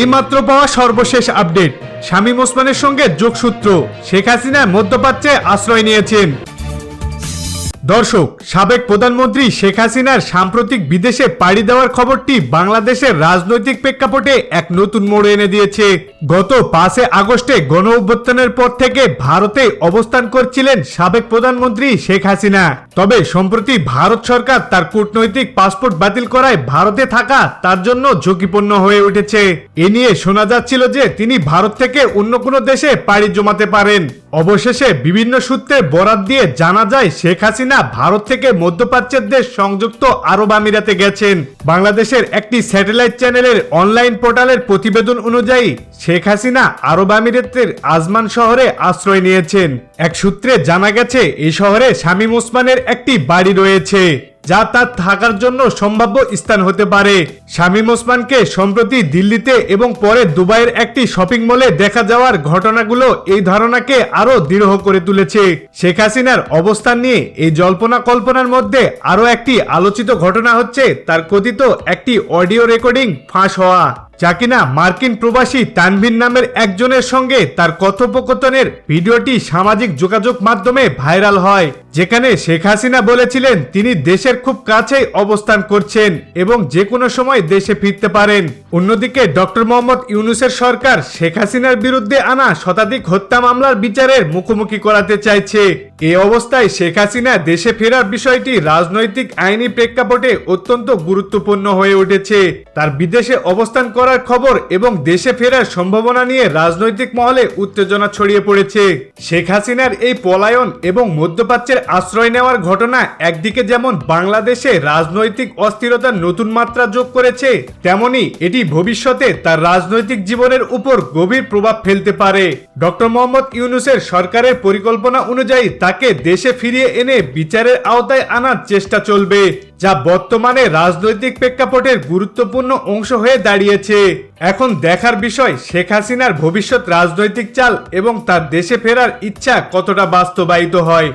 এইমাত্র পাওয়া সর্বশেষ আপডেট। শামীম ওসমানের সঙ্গে যোগসূত্র। শেখ হাসিনা মধ্যপ্রাচ্যে আশ্রয় নিয়েছেন। দর্শক, সাবেক প্রধানমন্ত্রী শেখ হাসিনার সাম্প্রতিক বিদেশে পাড়ি দেওয়ার খবরটি বাংলাদেশের রাজনৈতিক প্রেক্ষাপটে এক নতুন মোড় এনে দিয়েছে। গত পাঁচে আগস্টে গণ অভ্যুত্থানের পর থেকে ভারতে অবস্থান করছিলেন সাবেক প্রধানমন্ত্রী শেখ হাসিনা। তবে সম্প্রতি ভারত সরকার তার কূটনৈতিক পাসপোর্ট বাতিল করায় ভারতে থাকা তার জন্য ঝুঁকিপূর্ণ হয়ে উঠেছে। এ নিয়ে শোনা যাচ্ছিল যে তিনি ভারত থেকে অন্য কোনো দেশে পাড়ি জমাতে পারেন। অবশেষে বিভিন্ন সূত্রে বরাত দিয়ে জানা যায়, শেখ হাসিনা ভারত থেকে মধ্যপ্রাচ্যের দেশ সংযুক্ত আরব আমিরাতে গেছেন। বাংলাদেশের একটি স্যাটেলাইট চ্যানেলের অনলাইন পোর্টালের প্রতিবেদন অনুযায়ী, শেখ হাসিনা আরব আমিরাতের আজমান শহরে আশ্রয় নিয়েছেন। এক সূত্রে জানা গেছে এই শহরে শামীম ওসমানের একটি বাড়ি রয়েছে। যা তার থাকার জন্য সম্ভাব্য স্থান হতে পারে। শামীম ওসমানকে সম্প্রতি দিল্লিতে এবং পরে দুবাইয়ের একটি শপিং মলে দেখা যাওয়ার ঘটনাগুলো এই ধারণাকে আরও দৃঢ় করে তুলেছে। শেখ হাসিনার অবস্থান নিয়ে এই জল্পনা কল্পনার মধ্যে আরও একটি আলোচিত ঘটনা হচ্ছে তার কথিত একটি অডিও রেকর্ডিং ফাঁস হওয়া। যা কিনা মার্কিন প্রবাসী তানভিন নামের একজনের সঙ্গে তার কথোপকথনের ভিডিওটি সামাজিক যোগাযোগ মাধ্যমে ভাইরাল হয়, যেখানে শেখ হাসিনা বলেছিলেন তিনি দেশের খুব কাছেই অবস্থান করছেন এবং যে কোনো সময় দেশে ফিরতে পারেন। অন্যদিকে ডক্টর মোহাম্মদ ইউনুসের সরকার শেখ হাসিনার বিরুদ্ধে আনা শতাধিক হত্যা মামলার বিচারের মুখোমুখি করাতে চাইছে। এই অবস্থায় শেখ হাসিনা দেশে ফেরার বিষয়টি রাজনৈতিক আইনি প্রেক্ষাপটে অত্যন্ত গুরুত্বপূর্ণ হয়ে উঠেছে। তার বিদেশে অবস্থান করার খবর এবং দেশে ফেরার সম্ভাবনা নিয়ে রাজনৈতিক মহলে উত্তেজনা ছড়িয়ে পড়েছে। শেখ হাসিনার এই পলায়ন এবং মধ্যপ্রাচ্যের আশ্রয় নেওয়ার ঘটনা একদিকে যেমন বাংলাদেশে রাজনৈতিক অস্থিরতার নতুন মাত্রা যোগ করেছে, তেমনি এটি ভবিষ্যতে তার রাজনৈতিক জীবনের উপর গভীর প্রভাব ফেলতে পারে। ডক্টর মোহাম্মদ ইউনুসের সরকারের পরিকল্পনা অনুযায়ী তাকে দেশে ফিরিয়ে এনে বিচারের আওতায় আনার চেষ্টা চলবে, যা বর্তমানে রাজনৈতিক প্রেক্ষাপটের গুরুত্বপূর্ণ অংশ হয়ে দাঁড়িয়েছে। এখন দেখার বিষয়, শেখ হাসিনার ভবিষ্যৎ রাজনৈতিক চাল এবং তার দেশে ফেরার ইচ্ছা কতটা বাস্তবায়িত হয়?